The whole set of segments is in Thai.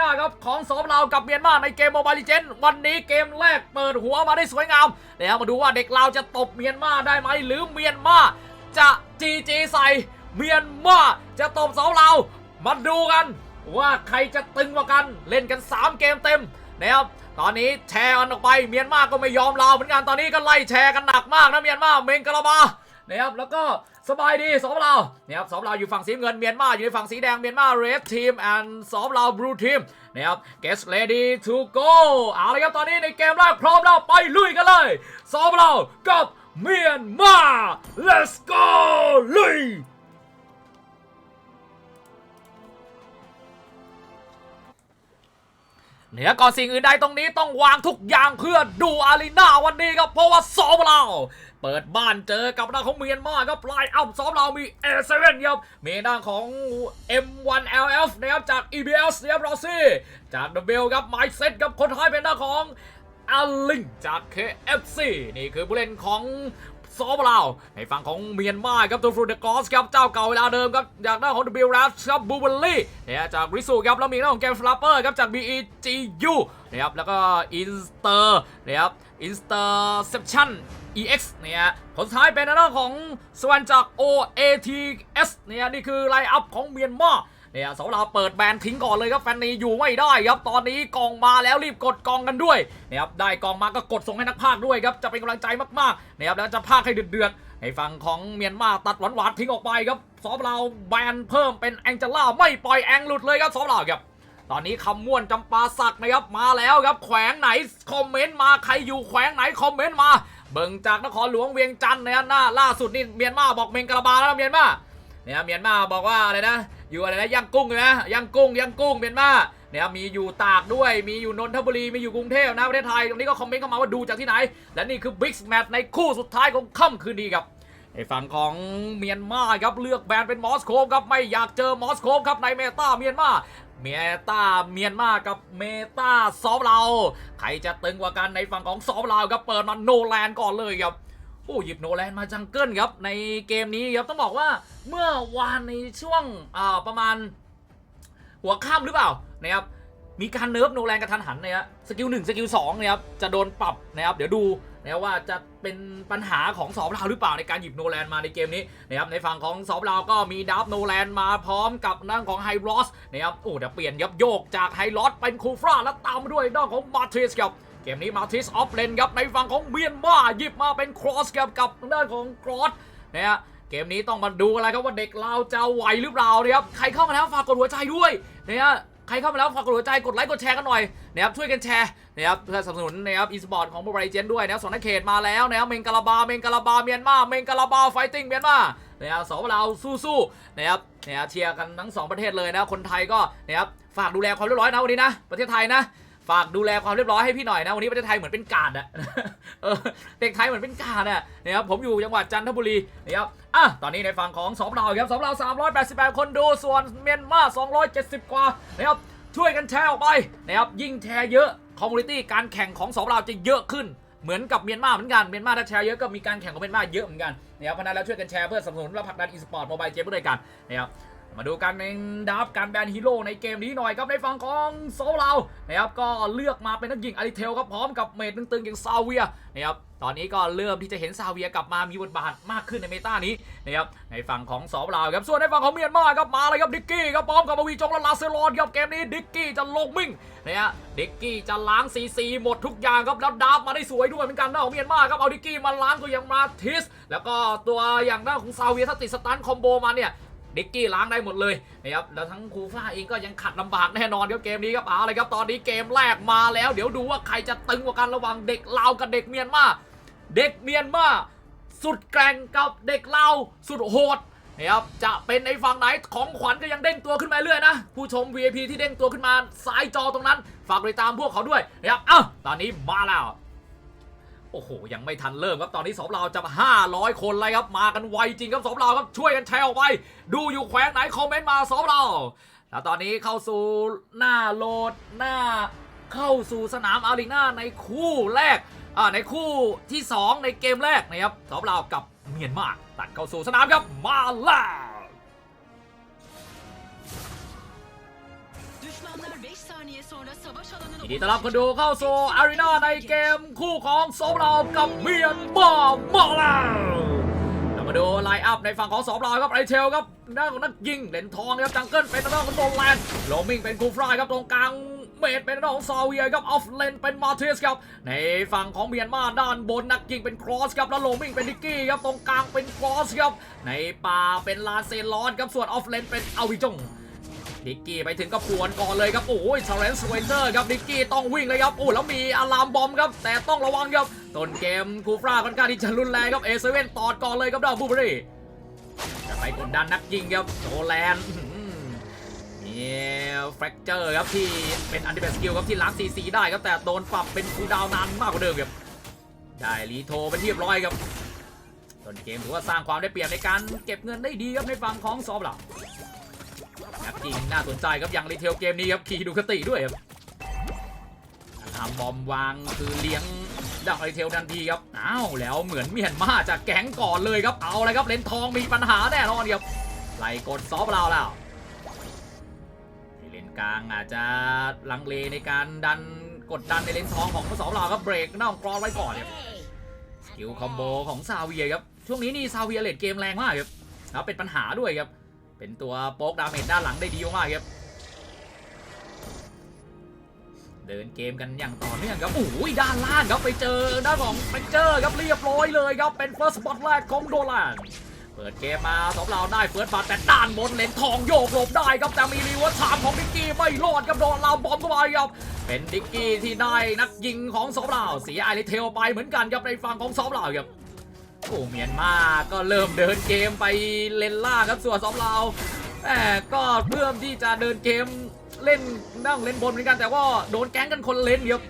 น่าครับของสองเราวกับเมียนมาในเกมโมบายลิเจนวันนี้เกมแรกเปิดหัวมาได้สวยงามเดี๋ยวมาดูว่าเด็กเราวจะตบเมียนมาได้ไหมหรือเมียนมาจะจีจีใส่เมียนมาจะตบสองเราวมาดูกัน ว่าใครจะตึงกว่ากันเล่นกัน 3 เกมเต็มนะครับตอนนี้แชร์กันออกไปเมียนมาก็ไม่ยอมเราเหมือนกันตอนนี้ก็ไล่แชร์กันหนักมากนะเมียนมาเมงกะลาบานะครับแล้วก็ สบายดีสองเรานะครับสองเราอยู่ฝั่งสีเงินเมียนมาอยู่ในฝั่งสีแดงเมียนมา red team and สองเรา blue team นะครับ get ready to go เอาละครับตอนนี้ในเกมแรกพร้อมแล้วไปลุยกันเลยสองเรากับเมียนมา let's go ลุยเหนือก่อนสิ่งอื่นใดตรงนี้ต้องวางทุกอย่างเพื่อดูอารีนาวันนี้ครับเพราะว่าซ้อมเรา เปิดบ้านเจอกับน้าของเมียนมาครับไลน์อัพซ้อมเรามี A7 ครับมีหน้าของ M1LF นะครับจาก EBS นะครับรอซี่จาก W ครับไมเซ็ตครับคนท้ายเป็นน้าของอาลิงจาก KFC นี่คือผู้เล่นของซอฟเราในฝั่งของเมียนมาครับตัวฟรูเดกอสครับเจ้าเก่าเวลาเดิมครับจากหน้าของ w r a s ครับบูเบลลี่เนี่ยจากริสูครับแล้วมีหน้าของเกมฟลาเปอร์ครับจาก BEGU นะครับแล้วก็อินสเตอร์นะครับอินสเตอร์เซปชั่น EX เนี่ยผลท้ายเป็นหน้าของสวรรค์จาก OATS เนี่ยนี่คือไลอัพของเมียนมาเนี่ยสองเราเปิดแบนทิ้งก่อนเลยครับแฟนนีอยู่ไม่ได้ครับตอนนี้กองมาแล้วรีบกดกองกันด้วยนะครับได้กองมาก็กดส่งให้นักพากด้วยครับจะเป็นกำลังใจมากๆนะครับแล้วจะพากให้เดือดๆให้ฝั่งของเมียนมาตัดหวานๆทิ้งออกไปครับสองเราแบนเพิ่มเป็นแองเจล่าไม่ปล่อยแองหลุดเลยครับสองเราครับตอนนี้คำม่วนจำปาสักนะครับมาแล้วครับแขวงไหนคอมเมนต์มาใครอยู่แขวงไหนคอมเมนต์มา เบิ่งจากนครหลวงเวียงจันทร์นะครับหน้าล่าสุดนี่เมียนมาบอกเมงกะลาบาแล้วเมียนมาเนี่ยเมียนมาบอกว่าอะไรนะ อยู่อะไรนะย่างกุ้งเลยนะย่างกุ้งย่างกุ้งเมียนมาเนี่ยมีอยู่ตากด้วยมีอยู่นนทบุรีมีอยู่กรุงเทพนะประเทศไทยตรงนี้ก็คอมเมนต์เข้ามาว่าดูจากที่ไหน และนี่คือบิ๊กแมตช์ในคู่สุดท้ายของค่ำคืนนี้ครับในฝั่งของเมียนมาครับเลือกแบนเป็นมอสโคฟครับไม่อยากเจอมอสโคฟครับในเมตาเมียนมา เมียตาเมียนมากับเมตาซอฟเรา ใครจะตึงกว่ากันในฝั่งของซอฟเราครับเปิดมาโนแลนก่อนเลยครับโอ้หยิบโนแลนมาจังเกิลครับในเกมนี้ครับต้องบอกว่าเมื่อวานในช่วงอ่าประมาณ หัวข้ามหรือเปล่านะครับมีการเนิร์ฟโนแลนกระทันหันนะครับสกิลหนึ่งสกิลสองนะครับจะโดนปรับนะครับเดี๋ยวดู นะว่าจะเป็นปัญหาของสอบเราหรือเปล่าในการหยิบโนแลนมาในเกมนี้นะครับในฝั่งของสอบเราก็มีดับโนแลนมาพร้อมกับนั่งของไฮรอสนะครับโอ้เดี๋ยวเปลี่ยนยับโยกจากไฮรอสเป็นคูฟราแล้วตามมาด้วยด้านของมาทิสครับเกมนี้มาทิสออฟเลนครับในฝั่งของเมียนมาหยิบมาเป็นครอสครับกับด้านของกรอสนะฮะเกมนี้ต้องมาดูอะไรครับว่าเด็กเราจะไหวหรือเปล่านะครับใครเข้ามาแล้วฝากกดหัวใจด้วยนะฮะ ใครเข้ามาแล้วฝากกดหัวใจกดไลค์กดแชร์กันหน่อยนะครับช่วยกันแชร์นะครับเพื่อสนับสนุนนะครับอีสปอร์ตของบายเจนด้วยนะครับสอนนักเขตมาแล้วนะครับเมงกาลาบาเมงกาลาบาเมียนมาเมงกาลาบาไฟติ้งเมียนมานะครับสองเราสู้ๆนะครับเนะครับเชียร์กันทั้งสองประเทศเลยนะคนไทยก็นะครับฝากดูแลความเรียบร้อยนะวันนี้นะประเทศไทยนะฝากดูแลความเรียบร้อยให้พี่หน่อยนะวันนี้ประเทศไทยเหมือนเป็นกาดอะเออเด็กไทยเหมือนเป็นกาดอะนะครับผมอยู่จังหวัดจันทบุรีนะครับ อะตอนนี้ในฝั่งของสองเราครับสองเรา388 คนดูส่วนเมียนมา270 กว่านะครับช่วยกันแชร์ออกไปนะครับยิ่งแชร์เยอะคอมมูนิตี้การแข่งของสองเราจะเยอะขึ้นเหมือนกับเมียนมาเหมือนกันเมียนมาถ้าแชร์เยอะก็มีการแข่งของเมียนมาเยอะเหมือนกันนะครับเพราะนั้นแล้วช่วยกันแชร์เพื่อสนับสนุนและผลักดันอีสปอร์ตโมบายเกมด้วยกันนะครับ มาดูกันในดับการแบนฮีโร่ในเกมนี้หน่อยครับในฝั่งของโซลเรานะครับก็เลือกมาเป็นนักยิงอาริเทลครับพร้อมกับเมดตึงๆอย่างซาเวียนะครับตอนนี้ก็เริ่มที่จะเห็นซาเวียกลับมามีบทบาทมากขึ้นในเมตานี้นะครับในฝั่งของสองเราครับส่วนในฝั่งของเมียนมาครับมาเลยครับดิกกี้ครับพร้อมกับอวีจงและลาเซลอนครับเกมนี้ดิกกี้จะลงมิ่งนะฮะดิกกี้จะล้างซีซีหมดทุกอย่างครับแล้วดับมาได้สวยด้วยเหมือนกันนะของเมียนมาครับเอาดิกกี้มาล้างตัวอย่างมาทิส แล้วก็ตัวอย่างหน้าของซาเวียถ้าติดสตันคอมโบมาเนี่ย ดิกกี้ล้างได้หมดเลยนะครับแล้วทั้งคูฟ้าเองก็ยังขัดลำบากแน่นอนครับเกมนี้ครับเอาเลยครับตอนนี้เกมแรกมาแล้ว เดี๋ยวดูว่าใครจะตึงกว่ากันระหว่างเด็กลาวกับเด็กเมียนมาเด็กเมียนมาสุดแกร่งกับเด็กลาวสุดโหดนะครับจะเป็นในฝั่งไหนของขวัญก็ยังเด้งตัวขึ้นมาเรื่อยนะ ผู้ชม VIP ที่เด้งตัวขึ้นมาซ้ายจอตรงนั้น ฝากติดตามพวกเขาด้วยนะครับเอ้าตอนนี้มาแล้ว โอ้โห ยังไม่ทันเริ่มครับตอนนี้สองเราจะ 500 คนเลยครับ มากันไวจริงครับสองเราครับช่วยกันแชร์ออกไป ดูอยู่แขวงไหนคอมเมนต์มาสองเราแล้วตอนนี้เข้าสู่หน้าโหลดหน้าเข้าสู่สนามอารีนาในคู่แรกอ่าในคู่ที่ 2 ในเกมแรกนะครับสองเรากับเมียนมาตัดเข้าสู่สนามครับมาแล้ว ยินดีต้อนรับคนดูเข้าสู่อารีนาในเกมคู่ของสองเรากับเมียนมามาแล้วเรามาดูไลน์อัพในฝั่งของสองเราครับไอเทลครับด้านของนักยิงเหรียญทองครับจังเกิลเป็นด้านของโดนแลนด์โลมิงเป็นคูฟรายครับตรงกลางเมดเป็นด้านของซาเวียครับออฟเลนเป็นมาเทสครับในฝั่งของเมียนมาด้านบนนักยิงเป็นครอสครับแล้วโลมิงเป็นดิกกี้ครับตรงกลางเป็นครอสครับในป่าเป็นลาเซลอนครับส่วนออฟเลนเป็นอาวิจง ดิกกี้ไปถึงก็ปวนก่อนเลยครับโอ้ยชาเลนส์เวนเตอร์ครับดิกกี้ต้องวิ่งเลยครับโอ้แล้วมีอะลามบอมครับแต่ต้องระวังครับต้นเกมคูฟราค่อนข้างที่จะรุนแรงครับเอเซเว่นตอดก่อนเลยครับดาวบูเบอรี่จะไปกดดันนักยิงครับโจแลนด์มีแฟกเจอร์ครับที่เป็นอันดิเบสกิลครับที่ล้างซีซีได้ครับแต่โดนปรับเป็นคูดาวนานมากกว่าเดิมครับได้รีโทรไปเรียบร้อยครับต้นเกมถือว่าสร้างความได้เปรียบในการเก็บเงินได้ดีครับในฝั่งของซอฟหลัง นักจริงน่าสนใจครับอย่างรีเทลเกมนี้ครับคีดูคติด้วยครับทำบอมวางคือเลี้ยงดักรีเทลทันทีครับอ้าวแล้วเหมือนเมียนมาจากแก๊งก่อนเลยครับเอาเลยครับเลนทองมีปัญหาแน่นอนครับไล่กดซอฟเราแล้วเลนกลางอาจจะลังเลในการดันกดดันในเลนทองของสองเราครับเบรกหน้าของกรอไว้ก่อนครับสกิลคอมโบของซาเวียครับช่วงนี้นี่ซาเวียเลดเกมแรงมากครับแล้วเป็นปัญหาด้วยครับ เป็นตัวโป๊กดาเมจด้านหลังได้ดีมากครับ เดินเกมกันอย่างต่อเนื่องครับโอ้ยด้านล่างครับไปเจอด้านของเฟนเจอร์ครับเรียบร้อยเลยครับเป็นเฟิร์สสปอตแรกของโดแลนเปิดเกมมาสองเราได้เฟิร์สบัตแต่ด้านบนเลนทองโยกหลบได้ครับแต่มีรีเวิร์สชามของดิกกี้ไม่รอดครับโดนเราบอมเข้าไปครับเป็นดิกกี้ที่ได้นักยิงของสองเราเสียไอริเทลไปเหมือนกันครับในฝั่งของสองเราครับ โอ้เมียนมาก็เริ่มเดินเกมไปเลนล่าครับส่วนสองเราแต่ก็เพื่อที่จะเดินเกมเล่นนั่งเล่นบนเหมือนกันแต่ว่าโดนแก๊งกันคนเล่นครับ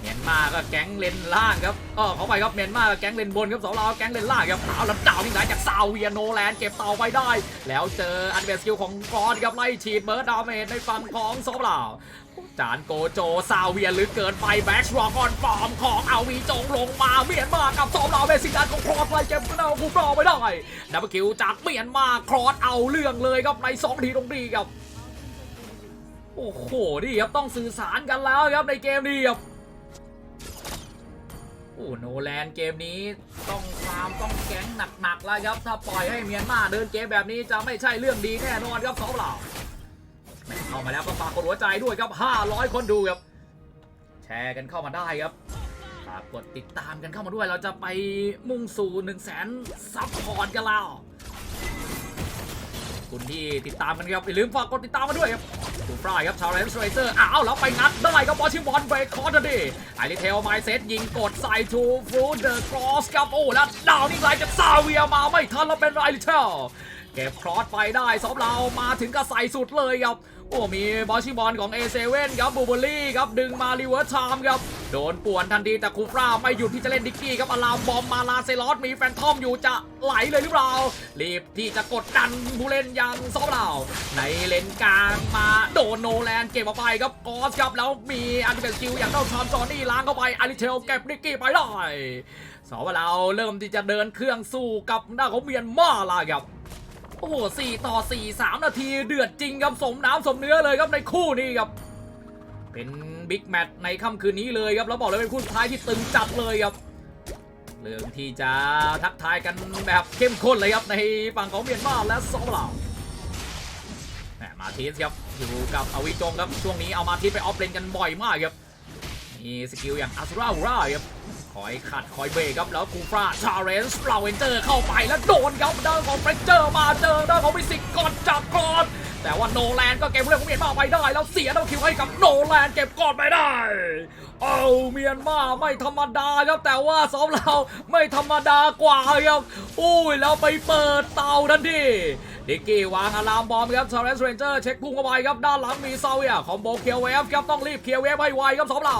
เมียนมาก็แก๊งเลนล่างครับก็ขอไปครับเมียนมาก็แก๊งเลนบนครับสองเราแก๊งเลนล่างครับเอาแล้วดาวนี่ไหนจากซาเวียโนแลนเก็บเต่าไปได้ แล้วเจออันเบสกิลของกอนครับไล่ฉีดเบิร์ดดาเมจในฝั่งของสองเรา จานโกโจซาเวียนหรือเกินไปแบ็กสรอกอนฟอร์มของอาวีจงลงมาเมียนมากับสองดาเบสิกันของครอสไลเก็บเราคูปรอไม่ได้ดับเบิลคิวจากเมียนมาครอสเอาเรื่องเลยครับในสองทีตรงนี้ครับโอ้โหนี่ครับต้องสื่อสารกันแล้วครับในเกมนี้ครับโอ้โนแลนเกมนี้ต้องฟาร์มต้องแก๊งหนักๆแล้วครับถ้าปล่อยให้เมียนมาเดินเกมแบบนี้จะไม่ใช่เรื่องดีแน่นอนครับสองเหล่า เข้ามาแล้วก็ฝากกดหัวใจด้วยครับ 500 คนดูครับ แชร์กันเข้ามาได้ครับฝากกดติดตามกันเข้ามาด้วย เราจะไปมุ่งสู่1 0 0 0 0แสนซับพอร์ตกันแล้วคุณที่ติดตามกันครับอย่าลืมฝากกดติดตามมาด้วยครับดูฟรายครับชาวเลนส์เรเซอร์อ้าวแล้วไปงัดได้ครับบอชิมบอลเบรกคอร์ดดีไอริเทลไมเซตยิงกดใส่ทูฟูเดอร์ครอสครับโอ้แล้วดาวนี่ไหลจากซาเวียมาไม่ทันแล้วเป็นไอริเทลเก็บครอสไปได้ซอฟเรามาถึงก็ใส่สุดเลยครับ โอ้ มีบอชิบอลของ A7 ครับบูเบอรี่ครับดึงมารีเวิร์สชามครับ โดนป่วนทันทีแต่คูฟราไม่หยุดที่จะเล่นดิกกี้ครับอลามบอมมาลาเซลอสมีแฟนทอมอยู่จะไหลเลยหรือเปล่า รีบที่จะกดดันผู้เล่นย่างซอฟเรา ในเลนกลางมาโดนโนแลนเก็บออกไปครับกอสครับแล้วมีอันเดอร์คิวอย่างเจ้าชอมจอนี่ล้างเข้าไปอาริเทลเก็บดิกกี้ไปได้สอว่าเราเริ่มที่จะเดินเครื่องสู้กับหน้าของเมียนมาละครับ โอ้โห4ต่อ4 3นาทีเดือดจริงครับสมน้ำสมเนื้อเลยครับในคู่นี้ครับ เป็นบิ๊กแมตช์ในค่ำคืนนี้เลยครับแล้วบอกเลยเป็นคู่สุดท้ายที่ตึงจัดเลยครับเรื่องที่จะทักทายกันแบบเข้มข้นเลยครับในฝั่งของเมียนมาและซอลาวแหมมาทีสครับอยู่กับอวิจงครับช่วงนี้เอามาทีสไปออฟเลนกันบ่อยมากครับมีสกิลอย่างอัสราฮูราครับ อยขัดคอยเบรกครับแล้วคูฟราชาเรนส์ลาเวนเจอร์เข้าไปแล้วโดนครับด้านของเฟรเจอร์มาเจอด้านของมิสิกก่อนจับก่อน แต่ว่าโนแลนก็เก็บเรื่องของเมียนมาไปได้ แล้วเสียดาวคิวให้กับโนแลนเก็บก่อนไปได้เอาเมียนมาไม่ธรรมดาครับแต่ว่าสองเราไม่ธรรมดากว่าครับอุ้ยแล้วไปเปิดเตาทันทีดิกกี้วางอะลามบอมครับชาเรนส์เรนเจอร์เช็คพุ่งเข้าไปครับด้านหลังมีเซาเวียคอมโบเคียร์เวฟครับต้องรีบเคียร์เวฟให้ไวครับสองเรา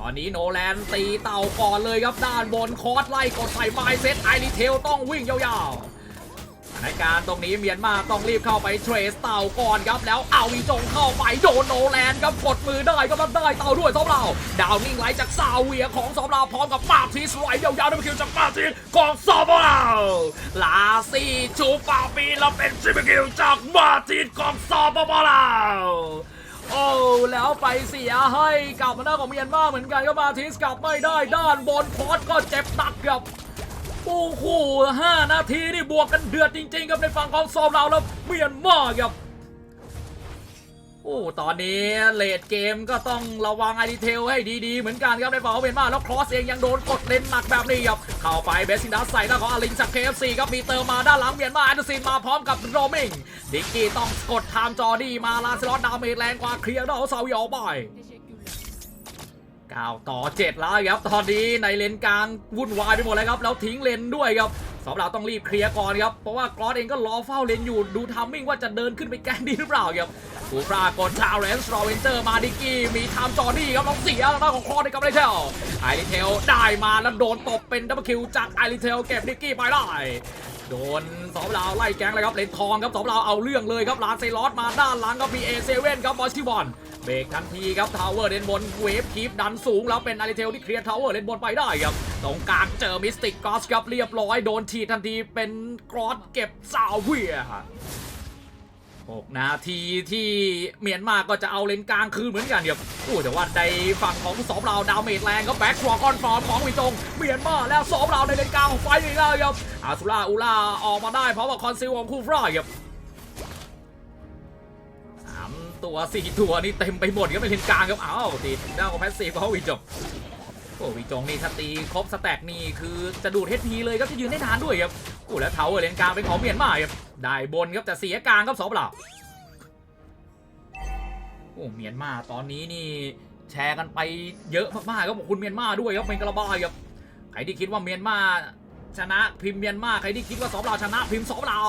ตอนนี้โนแลนตีเต่าก่อนเลยครับด้านบนคอร์สไล่กดใส่ไมเซตไอริเทลต้องวิ่งยาวๆสถานการณ์ตรงนี้เมียนมาต้องรีบเข้าไปเทรสเต่าก่อนครับแล้วเอาวีจงเข้าไปโดนโนแลนครับกดมือได้ก็รับได้เต่าด้วยสองเราดาวนิ่งไหลจากซาเวียของสองเราพร้อมกับมาทีสไหลยาวๆดับคิวจากมาทีสของสองเราลาซี่ชูปาปีแล้วเป็นซิบคิวจากมาทีสของสองเรา โอ้แล้วไปเสียให้กับมาด้าของเมียนมาเหมือนกันก็มาทิสกลับไม่ได้ด้านบนพอสก็เจ็บหนักครับโอ้โหห้านาทีนี่บวกกันเดือดจริงๆครับในฝั่งของโซมเราแล้วเมียนมาครับ โอ้ตอนนี้เลดเกมก็ต้องระวังไอดีเทลให้ดีๆ เหมือนกันครับในฝั่งของเมียนมาแล้วครอสเองยังโดนกดเลนหนักแบบนี้ครับเข้าไปเบสซินดัสใส่หน้าของอลิงจาก KFC ครับมีเติมมาด้านหลังเมียนมาแอนดอร์ซินมาพร้อมกับโรมิงดิกกี้ต้องกดไทม์จอดีมาลาเซลอตดาเมจแรงกว่าเคลียร์ดาวซาวิออกไป9ต่อ 7 แล้วครับตอนนี้ในเลนกลางวุ่นวายไปหมดเลยครับแล้วทิ้งเลนด้วยครับสำหรับต้องรีบเคลียร์ก่อนครับเพราะว่ากรอสเองก็รอเฝ้าเลนอยู่ดูทามมิ่งว่าจะเดินขึ้นไปแกล้งดีหรือเปล่าครับ กูปรากฏชาวเลนส์รอเวนเจอร์มาดิกกี้มีไทม์จอนี่ครับต้องเสียทางด้านของคอร์ในกับไอริเทลไอริเทลได้มาแล้วโดนตบเป็นดับเบิลคิวจากไอริเทลเก็บดิกกี้ไปได้โดนสองลาวไล่แก๊งเลยครับเลนทองครับสองลาวเอาเรื่องเลยครับลานเซลอสมาด้านหลังก็มีเอเซเว่นครับบอสที่บอลเบรกทันทีครับทาวเวอร์เลนบนเวฟคีปดันสูงแล้วเป็นอาริเทลที่เคลียร์ทาวเวอร์เลนบนไปได้ครับตรงกลางเจอมิสติกกอสครับเรียบร้อยโดนทีทันทีเป็นกรอสเก็บซาวเวีย 6นาทีที่เมียนมาก็จะเอาเลนกลางคืนเหมือนกันครับโอ้แต่ว่าในฝั่งของสองเราดาวเมจแรงก็แบ็กฟร์คอนฟอร์มของวิจงเมียนมาแล้วสองเราในเลนกลางไฟอีกแล้วครับอาซูล่าอูล่าออกมาได้เพราะว่าคอนซิลของคู่ฟรายครับสามตัวสี่ตัวนี่เต็มไปหมดครับในเลนกลางครับอ้าวติดด้านของแพสซีฟเขาวิจง โอ้วิจงนี่ถ้าตีครบสแต็กนี่คือจะดูดเฮดพีเลยครับจะยืนได้นานด้วยครับโอ้แล้วเทาเลนกลางเป็นของเมียนมาครับได้บนครับแต่เสียกลางครับสองเปล่าโอ้เมียนมาตอนนี้นี่แชร์กันไปเยอะมากๆครับขอบคุณเมียนมาด้วยครับเป็นกระบายครับใครที่คิดว่าเมียนมา ชนะพิมพ์เมียนมาใครที่คิดว่าสองเราชนะพิมพ์สองเรา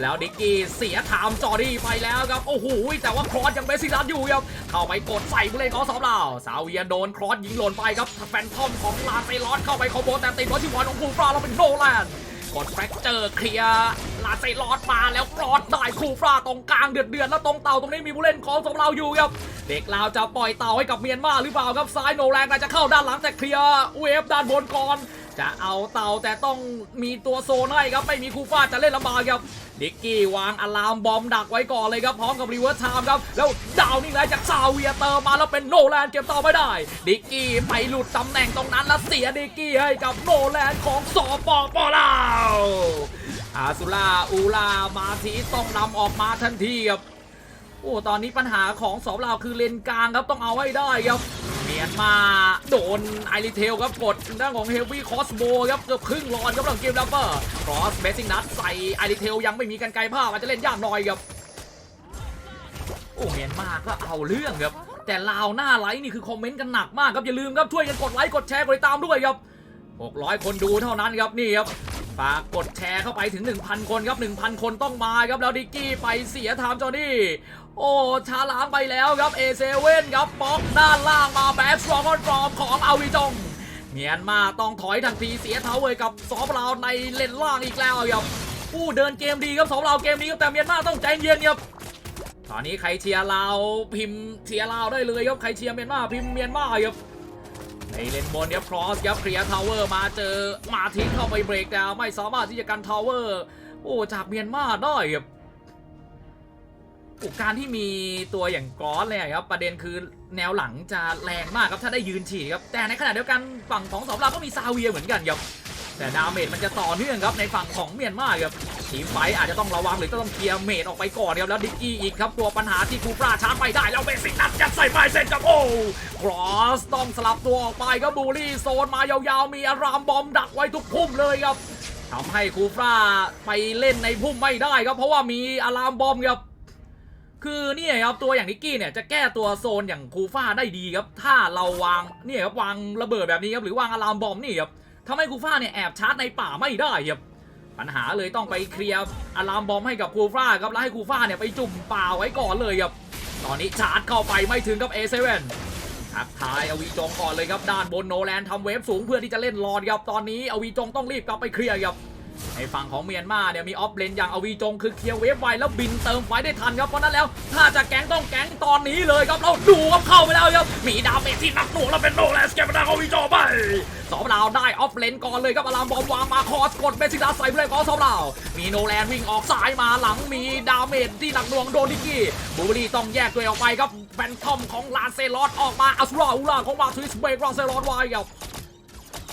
แล้วดิกกี้เสียถามจอรี่ไปแล้วครับโอ้โหแต่ว่าครอสยังเบสซิลัสอยู่ครับเข้าไปกดใส่ผู้เล่นของสองเราซาเวียโดนครอสยิงหล่นไปครับแฟนทอมของลาเซลอสเข้าไปคอมโบแต่ติดวอชิวอนของคูฟราแล้วเป็นโนแลนด์กดแฟกเจอร์เคลียร์ลาเซลอสมาแล้วครอสได้คูฟราตรงกลางเดือดเดือดแล้วตรงเต่าตรงนี้มีผู้เล่นของสองเราอยู่ครับเด็กลาวจะปล่อยเต่าให้กับเมียนมาหรือเปล่าครับซ้ายโนแลนด์อาจจะเข้าด้านหลังแต่เคลียร์เวฟด้านบนก่อน จะเอาเต่าแต่ต้องมีตัวโซนให้ครับ ไม่มีคูฟ้าจะเล่นลำบากครับดิกกี้วางอะลามบอมดักไว้ก่อนเลยครับพร้อมกับรีเวิร์สไทม์ครับ แล้วดาวนี่แหละจากซาเวียเติมมาแล้วเป็นโนแลนเก็บต่อไม่ได้ ดิกกี้ไปหลุดตำแหน่งตรงนั้นแล้วเสียดิกกี้ให้กับโนแลนของสอปอปอลาวอาซุล่าอูลามาทีต้องนำออกมาทันทีครับโอ้ตอนนี้ปัญหาของสองเราวคือเลนกลางครับต้องเอาให้ได้ครับ นมาโดนไอริเทลครับกดด้านของเฮฟวี่คอสโบครับเกือบครึ่งหลอดครับหลังเกมลับเบอร์ครอสเบสซิงนัทใส่ไอริเทลยังไม่มีกันไกลภาพอาจจะเล่นยากหน่อยครับโอ้เมียนมาก็เอาเรื่องครับ แต่ลาวหน้าไลฟ์นี่คือคอมเมนต์กันหนักมากครับ อย่าลืมครับ ช่วยกันกดไลค์ กดแชร์ กดติดตามด้วยครับ 600 คนดูเท่านั้นครับ นี่ครับ ฝากกดแชร์เข้าไปถึง 1,000 คนครับ 1,000 คนต้องมาครับ แล้วดิกกี้ไปเสียไทม์จอนี่ โอ้ชาลามไปแล้วครับเอเซเว่นครับบล็อกด้านล่างมาแบ็กสตรองคอนฟอร์มของอาวิจงเมียนมาต้องถอยทันทีเสียเท้าเลยกับสองเราในเลนล่างอีกแล้วครับผู้เดินเกมดีครับสองเราเกมนี้ครับแต่เมียนมาต้องใจเย็นครับตอนนี้ใครเชียร์ลาวพิมพ์เชียร์ลาวได้เลยครับใครเชียร์เมียนมาพิมพ์เมียนมาครับ ในเลนบนครับครอสครับเคลียร์ทาวเวอร์มาเจอมาทิ้งเข้าไปเบรกดาวไม่สามารถที่จะกันทาวเวอร์โอ้จากเมียนมาได้ครับการที่มีตัวอย่างกรอสเลยครับประเด็นคือแนวหลังจะแรงมากครับถ้าได้ยืนฉีกครับแต่ในขณะเดียวกันฝั่งของสองเราก็มีซาเวียเหมือนกันครับแต่ดาเมจมันจะต่อเนื่องครับในฝั่งของเมียนมาครับ ทีไฟอาจจะต้องระวังหรือต้องเคลียร์เมจออกไปก่อนครับแล้วดิกกี้อีกครับตัวปัญหาที่คูปราชาร์จไปได้แล้วเบสิกนัดยัดใส่ไม้เสร็จกับโอ้ครอสต้องสลับตัวออกไปครับบูลี่โซนมายาวๆ มีอารามบอมดักไว้ทุกพุ่มเลยครับทำให้คูปราไปเล่นในพุ่มไม่ได้ครับเพราะว่ามีอารามบอมครับคือเนี่ยครับตัวอย่างนิกกี้เนี่ยจะแก้ตัวโซนอย่างคูฟ่าได้ดีครับถ้าเราวางเนี่ยครับวางระเบิดแบบนี้ครับหรือวางอะลามบอมนี่ครับทำให้คูฟ่าเนี่ยแอบชาร์จในป่าไม่ได้ครับ ปัญหาเลยต้องไปเคลียร์อะลามบอมให้กับคูฟ่าครับแล้วให้คูฟ่าเนี่ยไปจุ่มป่าไว้ก่อนเลยครับ ตอนนี้ชาร์จเข้าไปไม่ถึงกับ A7 ทักทายอวีจงก่อนเลยครับด้านบนโนแลนทำเวฟสูงเพื่อที่จะเล่นรอดครับตอนนี้อวีจงต้องรีบกลับไปเคลียร์ครับ ในฝั่งของเมียนมาเนี่ยมีออฟเลนอย่างอวีจงคือเคลียร์เวฟไวแล้วบินเติมไฟได้ทันครับเพราะนั้นแล้ว ถ้าจะแก๊งต้องแก๊งตอนนี้เลยครับเราดูครับเข้าไปแล้วครับมีดาเมจที่หนักหน่วงแล้วเป็นโนแลนสเก็บมาได้อวีจงไปสองดาวได้ออฟเลนก่อนเลยครับอารามบอมวางมาคอสกดเบสิกาใส่เพื่อนของสองดามีโนแลนวิ่งออกซ้ายมาหลังมีดาเมจที่หนักหน่วงโดนดิกี้บูเบรี่ต้องแยกตัวออกไปครับแบนทอมของลานเซลอสออกมาอัสราอุราของมาทริสเบรกลานเซลอสไว้ครับ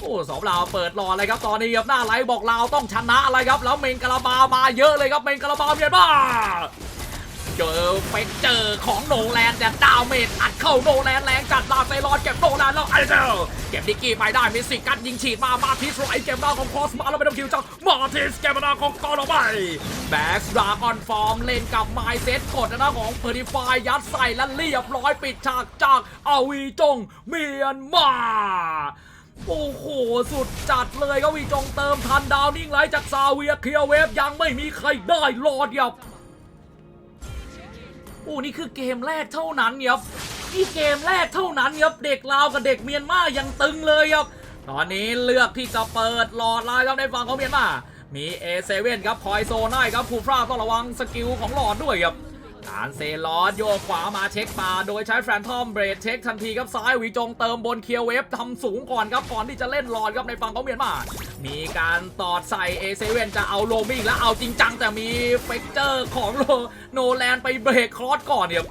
โอ้สองลาวเปิดรอเลยครับตอนนี้ครับหน้าไลฟ์บอกลาวต้องชนะอะไรครับ แล้วเมงกะบามาเยอะเลยครับเมงกะบาเมียนมาเจอเฟกเจอของโนแลนแต่ดาวเมจอัดเข้าโนแลนแรงจัดลาเซรอนเก็บโนแลนแล้วไอเซลเก็บดิกกี้ไปได้มิสิกัดยิงฉีดมามาทิสไรเก็บดาวของคอสมาแล้วไปดคิวจากมาทิสเก็บดาวของกอร์ไปแบ็กดราก้อนฟอร์มเล่นกับไมเซ็ตกดน้าของเพอร์ดิฟายยัดใส่และเรียบร้อยปิดฉากจากอาวีจงเมียนมา โอ้โห สุดจัดเลยก็วีจงเติมทันดาวนิ่งไหลจากซาเวียเคลียเวฟยังไม่มีใครได้รอดยับโอ้นี่คือเกมแรกเท่านั้นยับนี่เกมแรกเท่านั้นยับเด็กลาวกับเด็กเมียนมายังตึงเลยยับตอนนี้เลือกที่จะเปิดหลอดลน์ครับในฝั่งของเมียนมามีเอเซเว่นครับคอยโซนให้ครับคูฟราต้องระวังสกิลของหลอดด้วยครับ การเซลอดโยกขวามาเช็คป่าโดยใช้แฟนทอมเบรดเช็คทันทีครับซ้ายหวีจงเติมบนเคียวเวฟทำสูงก่อนครับก่อนที่จะเล่นหลอดครับในฝั่งของเมียนมามีการตอดใส่เอเซเว่นจะเอาโลมิงแล้วเอาจริงจังแต่มีเฟกเจอร์ของโลโนแลนไปเบรกครอสก่อนเนี่ย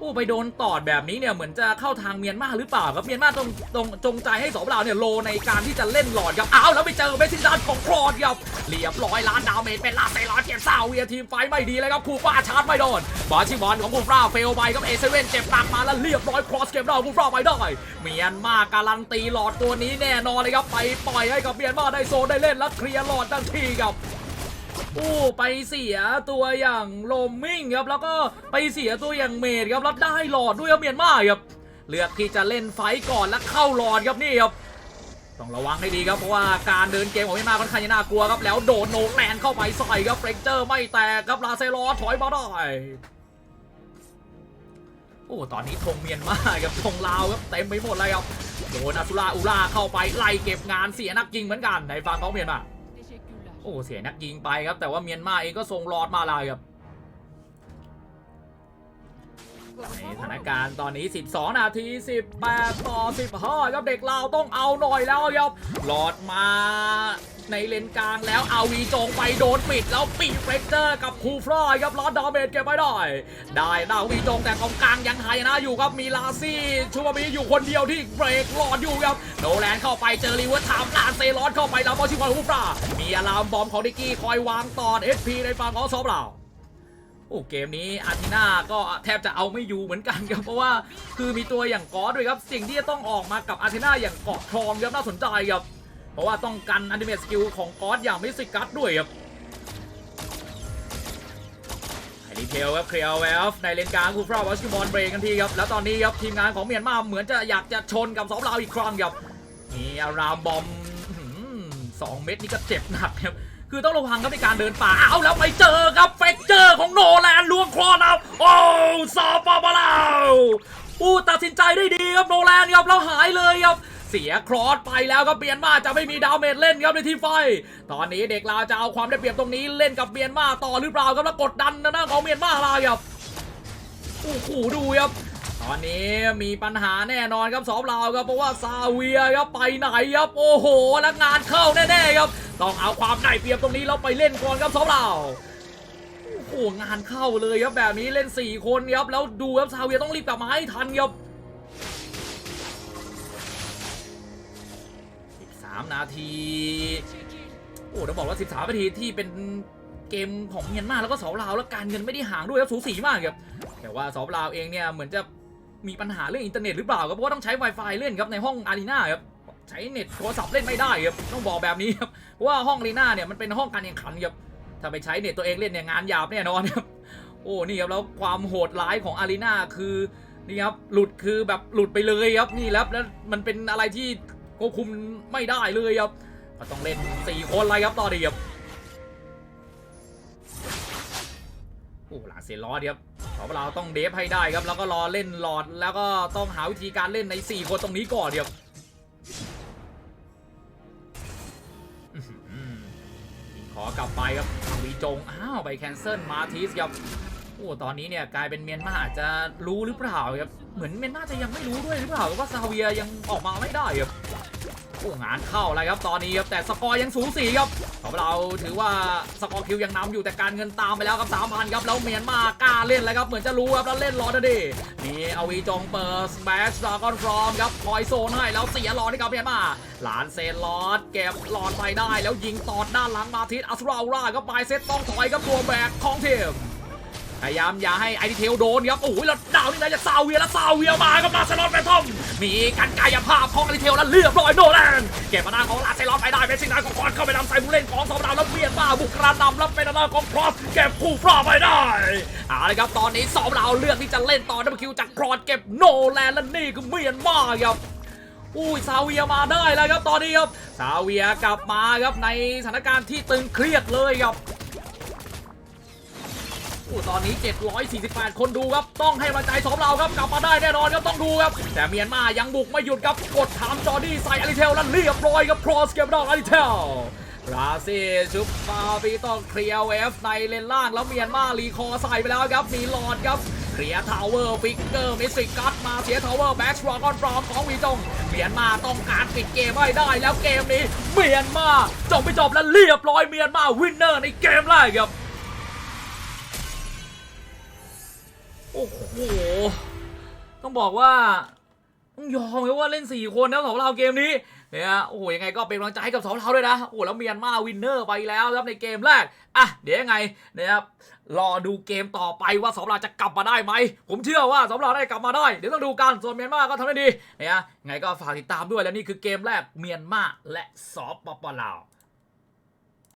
โอ้ไปโดนตอดแบบนี้เนี่ยเหมือนจะเข้าทางเมียนมาหรือเปล่าครับเมียนมาตรงตรงจงใจให้สองเราเนี่ยโลในการที่จะเล่นหลอดครับอ้าวแล้วไปเจอเมสซิดันของครอดครับเรียบร้อยล้านดาวเมจเป็นลาเซลอสเก็บซาเวียทีมไฟไม่ดีเลยครับคูฟ้าชาร์จไม่โดนบอลชิบอลของคูฟ้าเฟลไปครับเอเซเว่นเจ็บหนักมาแล้วเรียบร้อยครอสเก็บได้คูฟ้าไปได้เมียนมาการันตีหลอดตัวนี้แน่นอนเลยครับไปปล่อยให้กับเมียนมาได้โซนได้เล่นแล้วเคลียร์หลอดทันทีครับ อู้ไปเสียตัวอย่างโลมมิงครับแล้วก็ไปเสียตัวอย่างเมดครับแล้วได้หลอดด้วยเมียนมาครับเลือกที่จะเล่นไฟก่อนแล้วเข้าหลอดครับนี่ครับต้องระวังให้ดีครับเพราะว่าการเดินเกมของเมียนมาค่อนข้างจะน่ากลัวครับแล้วโดนโนแลนเข้าไปใส่ครับเฟรกเจอร์ไม่แตกครับลาเซลอถอยมาได้โอ้ตอนนี้ธงเมียนมาครับธงลาวครับเต็มไปหมดเลยครับโดนอาสุราอุราเข้าไปไล่เก็บงานเสียนักยิงเหมือนกันในฝั่งของเมียนมา โอ้เสียนักยิงไปครับ แต่ว่าเมียนมาเองก็ส่งลอดมาลายครับ สถานการณ์ตอนนี้ 12 นาที 18 ต่อ 15ครับเด็กลาต้องเอาหน่อยแล้วครับหลอดมาในเลนกลางแล้วเอาวีจงไปโดนปิดแล้วปีเฟรเจอร์กับคูฟรอยครับลอดดาเมจเก็บไม่ได้ ได้ดาววีจงแต่กองกลางยังหายนะอยู่ครับมีลาซี่ชูบามีอยู่คนเดียวที่เบรกหลอดอยู่ครับโนแลนเข้าไปเจอรีเวิร์สไทม์ลานเซลอสเข้าไปแล้วบอลชิวอนคูฟรามีอะลามบอมของดิกี้คอยวางตอน SP ในฝั่งของซอฟเรา โอ้เกมนี้อาร์ติน่าก็แทบจะเอาไม่อยู่เหมือนกันครับเพราะว่าคือมีตัวอย่างกอสด้วยครับสิ่งที่จะต้องออกมากับอาร์ติน่าอย่างเกาะทองครับน่าสนใจครับเพราะว่าต้องกันอันดิเมตสกิลของกอสอย่างมิสิกัสด้วยครับไอดีเทลครับเคลียร์เวลในเลนกลางคูฟราวอชิมอนเบรกกันทีครับแล้วตอนนี้ครับทีมงานของเมียนมาเหมือนจะอยากจะชนกับสองเราอีกครั้งครับมีอารามบอมสองเม็ดนี่ก็เจ็บหนักครับ คือต้องระวังครับในการเดินป่าเอาแล้วไปเจอครับเฟกเจอร์ของโนแลนลวงคลอนเอาโอ้ซาปาบาลาอู้ตัดสินใจได้ดีครับโนแลนครับแล้วหายเลยครับเสียครอสไปแล้วครับเบียนมาจะไม่มีดาวเมจเล่นครับในทีมไฟ ตอนนี้เด็กลาวจะเอาความได้เปรียบตรงนี้เล่นกับเบียนมาต่อหรือเปล่าครับแล้วกดดันนะน้าของเบียนมาลาครับโอ้โหดูครับ ตอนนี้มีปัญหาแน่นอนครับสองเราวครับเพราะว่าซาเวียครับไปไหนครับโอ้โหแล้วงานเข้าแน่ๆครับ ต้องเอาความได้เปรียบตรงนี้แล้วไปเล่นก่อนครับสองเราวโอ้โหงานเข้าเลยครับแบบนี้เล่น 4 คนครับแล้วดูครับซาเวียต้องรีบกลับมาให้ทันครับ13นาทีโอ้ต้องบอกว่า 13นาทีที่เป็นเกมของเมียนมาแล้วก็สองลาวแล้วการเงินไม่ได้ห่างด้วยครับสูสีมากครับแต่ว่าสองลาวเองเนี่ยเหมือนจะ มีปัญหาเรื่องอินเทอร์เน็ตหรือเปล่าครับ เพราะว่าต้องใช้ Wi-Fi เล่นครับในห้องอารีนาครับใช้เน็ตโทรศัพท์เล่นไม่ได้ครับต้องบอกแบบนี้ครับเพราะว่าห้องอารีนาเนี่ยมันเป็นห้องการแข่งขันครับถ้าไปใช้เน็ตตัวเองเล่นเนี่ยงานหยาบแน่นอนครับโอ้นี่ครับแล้วความโหดร้ายของอารีนาคือนี่ครับหลุดคือแบบหลุดไปเลยครับนี่แล้วแล้วมันเป็นอะไรที่ควบคุมไม่ได้เลยครับก็ต้องเล่นสี่คนเลยครับตอนนี้ครับ โอ้หลาเซลอสครับขอเวลาต้องเดฟให้ได้ครับ แล้วก็รอเล่นหลอด แล้วก็ต้องหาวิธีการเล่นใน 4 คนตรงนี้ก่อนครับขอกลับไปครับวีจง อ้าว ไปแคนเซิลมาทิสครับโอ้ตอนนี้เนี่ยกลายเป็นเมียนมาอาจจะรู้หรือเปล่าครับ เหมือนเมียนมาจะยังไม่รู้ด้วยหรือเปล่าว่าซาเวียยังออกมาไม่ได้ครับ อ้งานเข้าแล้วครับตอนนี้ครับแต่สกอร์ยังสูสีครับของเราถือว่าสกอร์คิวยังนำอยู่แต่การเงินตามไปแล้วครับสามพันครับแล้วเมียนมากล้าเล่นแล้วครับเหมือนจะรู้ครับแล้วเล่นรอนะดิมีอวีจงเปิดสแมชดราก้อนฟรอมครับคอยโซนให้แล้วเสียรอนี่ครับเมียนมาหลานเซนลอดเก็บหลอดไปได้ แล้วยิงตอดด้านหลังมาทิศอัสราอุราก็ไปเซตต้องถอยครับตัวแบกของทีม พยายามอย่าให้ไอดีเทลโดนครับโอ้ยแล้วดาวนี่นะจากซาเวียแล้วซาเวียมาครับมาสลอตแฟนทอมมีการกายภาพของไอดีเทลแล้วเรียบร้อยโนแลนเก็บมาหน้าของลาเซลอนไปได้เป็นสิ่งนั้นของคอนเข้าไปนำใส่ผู้เล่นของสองดาวแล้วเบียดมาบุกกระนำแล้วเป็นหน้าของครอสเก็บคู่ฟราไปได้เอาละครับตอนนี้สองดาวเลือกที่จะเล่นต่อดับคิวจากครอสเก็บโนแลนและนี่คือเมียนมาครับอุ้ยซาเวียมาได้แล้วครับตอนนี้ครับซาเวียกลับมาครับในสถานการณ์ที่ตึงเครียดเลยครับ อ้ตอนนี้ 748 คนดูครับ ต้องให้กำลังใจสองเราครับ กลับมาได้แน่นอนครับ ต้องดูครับ แต่เมียนมายังบุกไม่หยุดครับ กดถามจอร์ดี้ใส่อาริเทลแล้วเรียบร้อยครับครอสเก็บดอกอาริเทลราซิลชุบฟาบีต้องเคลียร์เวฟในเลนล่างแล้วเมียนมารีคอร์ใส่ไปแล้วครับ มีหลอดครับเคลียร์ทาวเวอร์ฟิกเกอร์มิสติกกัตมาเสียทาวเวอร์แบ็กสตรอกอนฟรอมของวีจงเมียนมาต้องการปิดเกมให้ได้แล้วเกมนี้เมียนมาจบไปจบแล้วเรียบร้อยเมียนมาวินเนอร์ในเกมแรกครับ โอ้โห ต้องบอกว่าต้องยอมเลยว่าเล่น 4 คนนะสองเราเกมนี้เนี่ยโอ้โหยังไงก็เป็นกำลังใจให้กับสองเราด้วยนะ โอ้โหแล้วเมียนมาวินเนอร์ไปแล้วครับในเกมแรก อะ เดี๋ยวยังไงนะครับรอดูเกมต่อไปว่าสองเราจะกลับมาได้ไหม ผมเชื่อว่าสองเราได้กลับมาได้ เดี๋ยวต้องดูกันส่วนเมียนมาก็ทำได้ดีเนี่ยยังไงก็ฝากติดตามด้วยและนี่คือเกมแรกเมียนมาและสปปลาว